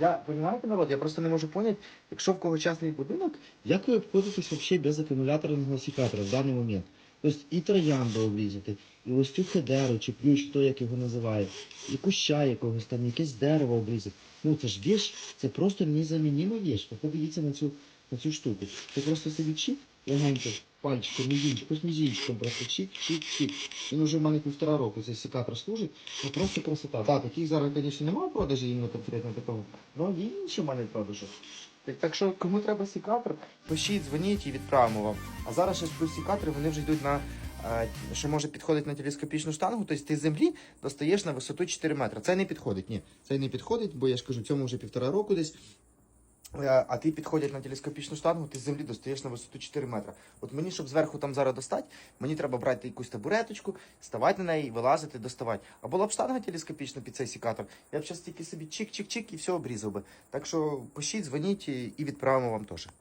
Я розумієте, народ, я просто не можу поняти, якщо в кого частний будинок, як ви обходитесь взагалі без акумуляторного секатора в даний момент? Тобто і троянду обрізати, і ось цю хедеру, чи ключ, хто як його називає, і куща якогось там, якесь дерево обрізати. Ну це ж віж, це просто незамінима віж. Подивіться на цю, на цю штуку. Ти просто собі чик, легенько, пальчиком, мізинчиком, з мізинчиком просто чик, чик, чик. Він уже в мене півтора року цей секатор служить. Ну просто красота. Так, таких зараз, звісно, немає в продажі іменно конкретно такого. Ну є інші в мене в продажу. Так, так що кому треба секатор, пишіть, дзвоніть і відправимо вам. А зараз ще плюс секатори, вони вже йдуть на е, що може підходити на телескопічну штангу, тобто ти з землі достаєш на висоту 4 метри. Це не підходить. Ні, це не підходить, бо я ж кажу, цьому вже півтора року десь. Е, А ти підходять на телескопічну штангу, ти з землі достаєш на висоту 4 метри. От мені, щоб зверху там зараз достати, мені треба брати якусь табуреточку, ставати на неї, вилазити, доставати. А була б штанга телескопічна під цей сікатор, я б зараз тільки собі чик-чик-чик і все обрізав би. Так що пишіть, дзвоніть і відправимо вам теж.